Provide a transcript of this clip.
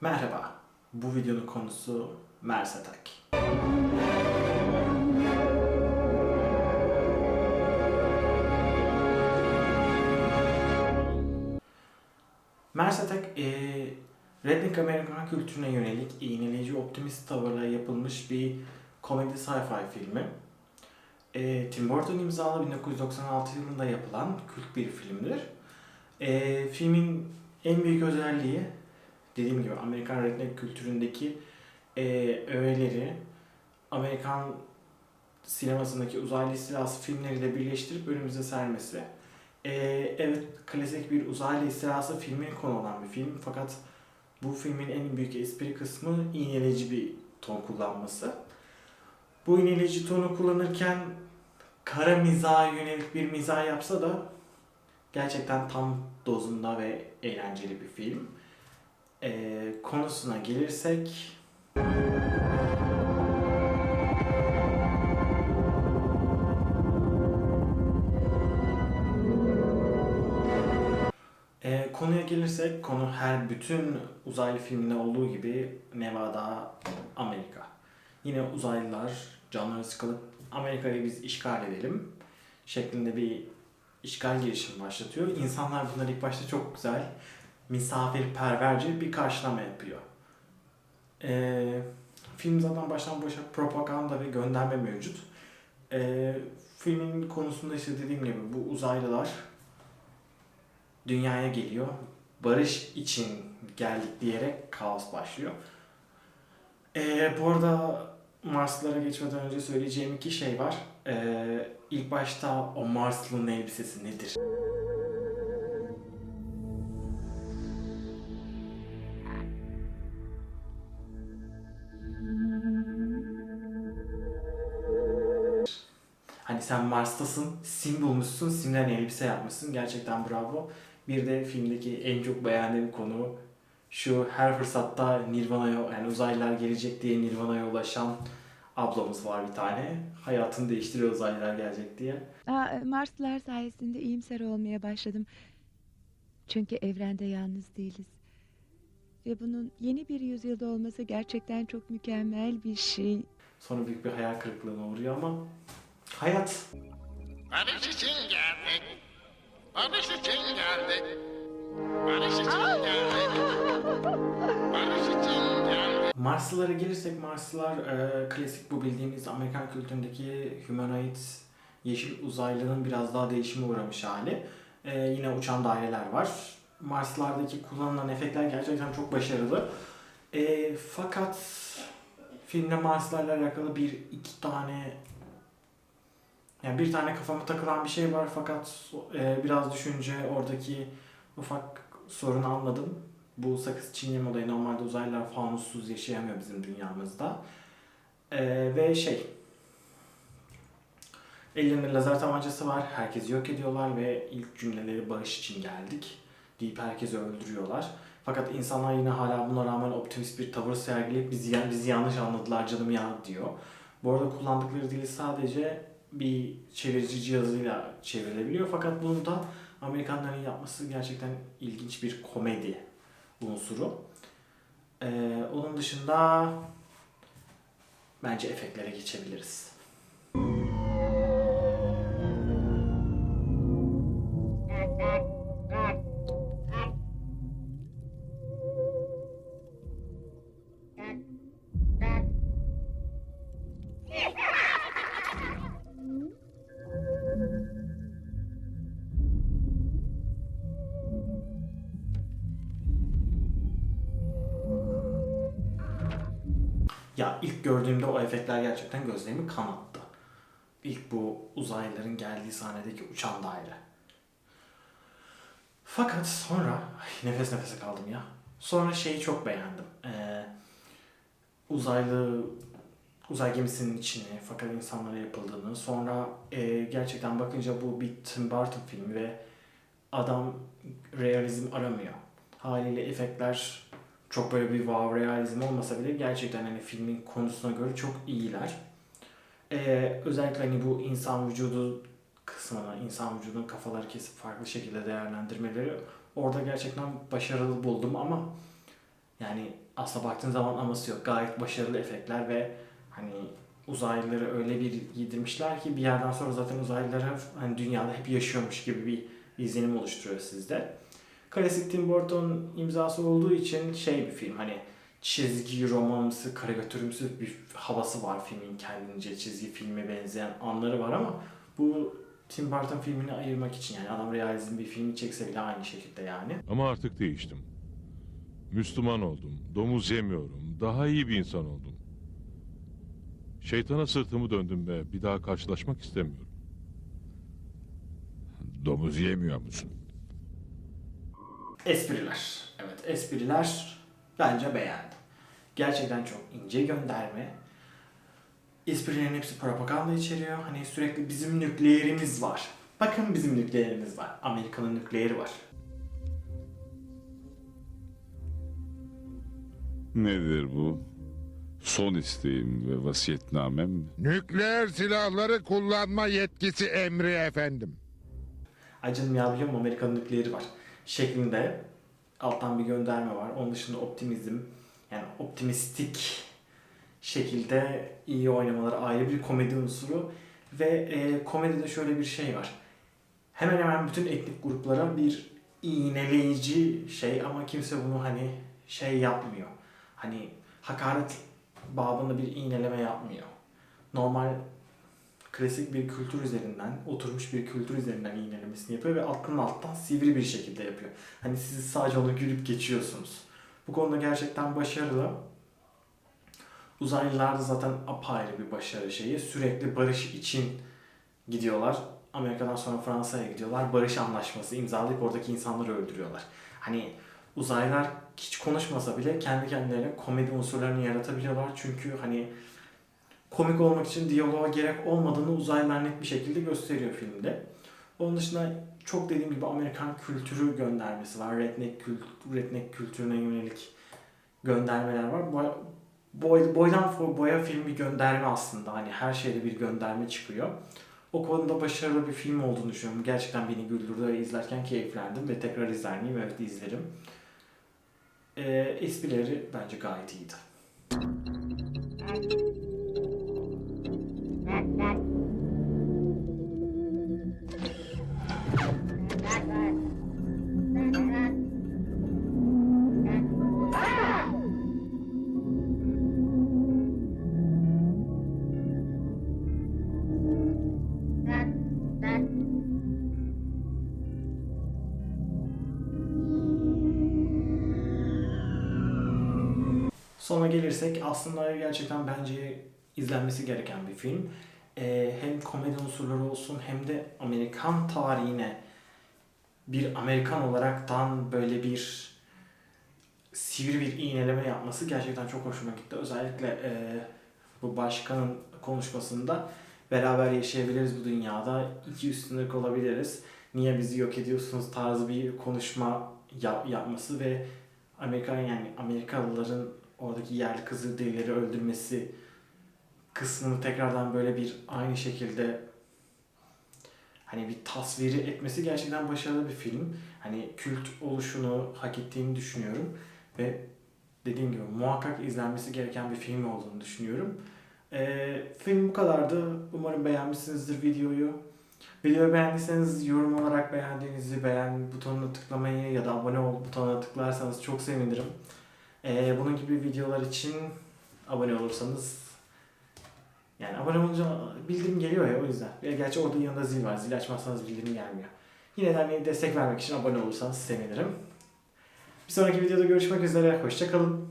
Merhaba, bu videonun konusu Attack. Mars Attack, eee Redneck Amerikan kültürüne yönelik iğneleyici optimist tavırla yapılmış bir komedi sci-fi filmi. Eee, Tim Burton imzalı 1996 yılında yapılan kült bir filmdir. Eee, filmin en büyük özelliği dediğim gibi Amerikan redneck kültüründeki eee öğeleri Amerikan sinemasındaki uzaylı istilası filmleriyle birleştirip önümüze sermesi. Eee, evet klasik bir uzaylı istilası filmi konu olan bir film fakat bu filmin en büyük espri kısmı iğneleyici bir ton kullanması. Bu iğneleyici tonu kullanırken kara mizaha yönelik bir mizah yapsa da gerçekten tam dozunda ve eğlenceli bir film. Ee, konusuna gelirsek Ee, konuya gelirsek konu her bütün uzaylı filminde olduğu gibi Nevada, Amerika. Yine uzaylılar canları sıkılıp Amerika'yı biz işgal edelim şeklinde bir işgal girişimi başlatıyor. İnsanlar bunları ilk başta çok güzel misafirperverce bir karşılama yapıyor. Ee, film zaten baştan başa propaganda ve gönderme mevcut. Ee, filmin konusunda işte dediğim gibi bu uzaylılar dünyaya geliyor. Barış için geldik diyerek kaos başlıyor. Ee, bu arada Marslılara geçmeden önce söyleyeceğim iki şey var. Ee, ilk başta o Marslı'nın elbisesi nedir? Hani sen Mars'tasın, sim bulmuşsun, simden elbise yapmışsın. Gerçekten bravo. Bir de filmdeki en çok beğendiğim konu şu her fırsatta Nirvana'ya yani uzaylılar gelecek diye Nirvana'ya ulaşan ablamız var bir tane. Hayatını değiştiriyor uzaylılar gelecek diye. Aa, Marslılar sayesinde iyimser olmaya başladım. Çünkü evrende yalnız değiliz. Ve bunun yeni bir yüzyılda olması gerçekten çok mükemmel bir şey. Sonra büyük bir hayal kırıklığına uğruyor ama hayat. Barış için geldik. Barış için geldik. Barış için geldik. Barış için geldik. Marslılara gelirsek Marslılar e, klasik bu bildiğimiz Amerikan kültüründeki humanoid yeşil uzaylının biraz daha değişime uğramış hali. E, yine uçan daireler var. Marslardaki kullanılan efektler gerçekten çok başarılı. E, fakat filmde Marslarla alakalı bir iki tane yani bir tane kafama takılan bir şey var fakat e, biraz düşünce oradaki ufak sorunu anladım. Bu sakız çiğneme olayı normalde uzaylılar fanussuz yaşayamıyor bizim dünyamızda. E, ve şey ellerinde lazer tabancası var. Herkesi yok ediyorlar ve ilk cümleleri barış için geldik deyip herkesi öldürüyorlar. Fakat insanlar yine hala buna rağmen optimist bir tavır sergileyip bizi, bizi yanlış anladılar canım ya diyor. Bu arada kullandıkları dili sadece bir çevirici cihazıyla çevrilebiliyor. Fakat bunu da Amerikanların yapması gerçekten ilginç bir komedi unsuru. Ee, onun dışında bence efektlere geçebiliriz. Ya ilk gördüğümde o efektler gerçekten gözlerimi kanattı. İlk bu uzaylıların geldiği sahnedeki uçan daire. Fakat sonra ay, nefes nefese kaldım ya. Sonra şeyi çok beğendim. Ee, uzaylı uzay gemisinin içini fakat insanlara yapıldığını sonra e, gerçekten bakınca bu bir Tim Burton filmi ve adam realizm aramıyor. Haliyle efektler çok böyle bir wow realizm olmasa bile gerçekten hani filmin konusuna göre çok iyiler. Ee, özellikle hani bu insan vücudu kısmına, insan vücudunun kafaları kesip farklı şekilde değerlendirmeleri orada gerçekten başarılı buldum ama yani aslında baktığın zaman aması yok. Gayet başarılı efektler ve hani uzaylıları öyle bir yedirmişler ki bir yerden sonra zaten uzaylılar hani dünyada hep yaşıyormuş gibi bir izlenim oluşturuyor sizde. Klasik Tim Burton imzası olduğu için şey bir film hani çizgi romanımsı, karikatürümsü bir havası var filmin kendince çizgi filme benzeyen anları var ama bu Tim Burton filmini ayırmak için yani adam realizm bir filmi çekse bile aynı şekilde yani. Ama artık değiştim. Müslüman oldum, domuz yemiyorum, daha iyi bir insan oldum. Şeytana sırtımı döndüm ve bir daha karşılaşmak istemiyorum. Domuz yemiyor musun? Espriler. Evet espriler bence beğendim. Gerçekten çok ince gönderme. Esprilerin hepsi propaganda içeriyor. Hani sürekli bizim nükleerimiz var. Bakın bizim nükleerimiz var. Amerika'nın nükleeri var. Nedir bu? Son isteğim ve vasiyetnamem mi? Nükleer silahları kullanma yetkisi emri efendim. Musun Amerika'nın nükleeri var. Şeklinde alttan bir gönderme var. Onun dışında optimizm yani optimistik şekilde iyi oynamaları ayrı bir komedi unsuru ve e, komedide şöyle bir şey var. Hemen hemen bütün etnik gruplara bir iğneleyici şey ama kimse bunu hani şey yapmıyor. Hani hakaret babında bir iğneleme yapmıyor. Normal klasik bir kültür üzerinden, oturmuş bir kültür üzerinden iğnelemesini yapıyor ve alttan alttan sivri bir şekilde yapıyor. Hani siz sadece onu gülüp geçiyorsunuz. Bu konuda gerçekten başarılı. Uzaylılar da zaten apayrı bir başarı şeyi. Sürekli barış için gidiyorlar. Amerika'dan sonra Fransa'ya gidiyorlar. Barış anlaşması imzalayıp oradaki insanları öldürüyorlar. Hani uzaylılar hiç konuşmasa bile kendi kendilerine komedi unsurlarını yaratabiliyorlar. Çünkü hani komik olmak için diyaloğa gerek olmadığını uzaylılar net bir şekilde gösteriyor filmde. Onun dışında çok dediğim gibi Amerikan kültürü göndermesi var. Redneck, kült redneck kültürüne yönelik göndermeler var. Boy, boy, boydan boya film bir gönderme aslında. Hani her şeyde bir gönderme çıkıyor. O konuda başarılı bir film olduğunu düşünüyorum. Gerçekten beni güldürdü ve izlerken keyiflendim ve tekrar izler miyim? Evet izlerim. Ee, esprileri bence gayet iyiydi. Sona gelirsek aslında gerçekten bence izlenmesi gereken bir film. Ee, hem komedi unsurları olsun hem de Amerikan tarihine bir Amerikan olaraktan böyle bir sivri bir iğneleme yapması gerçekten çok hoşuma gitti. Özellikle e, bu başkanın konuşmasında beraber yaşayabiliriz bu dünyada, iki üstünlük olabiliriz. Niye bizi yok ediyorsunuz tarzı bir konuşma yap- yapması ve Amerikan yani Amerikalıların oradaki yerli Kızılderilileri öldürmesi kısmını tekrardan böyle bir aynı şekilde hani bir tasviri etmesi gerçekten başarılı bir film. Hani kült oluşunu hak ettiğini düşünüyorum ve dediğim gibi muhakkak izlenmesi gereken bir film olduğunu düşünüyorum. Ee, film bu kadardı. Umarım beğenmişsinizdir videoyu. Videoyu beğendiyseniz yorum olarak beğendiğinizi beğen butonuna tıklamayı ya da abone ol butonuna tıklarsanız çok sevinirim. Ee, bunun gibi videolar için abone olursanız yani abone olunca bildirim geliyor ya o yüzden. Ya gerçi orada yanında zil var. Zil açmazsanız bildirim gelmiyor. Yine de hani destek vermek için abone olursanız sevinirim. Bir sonraki videoda görüşmek üzere. Hoşçakalın.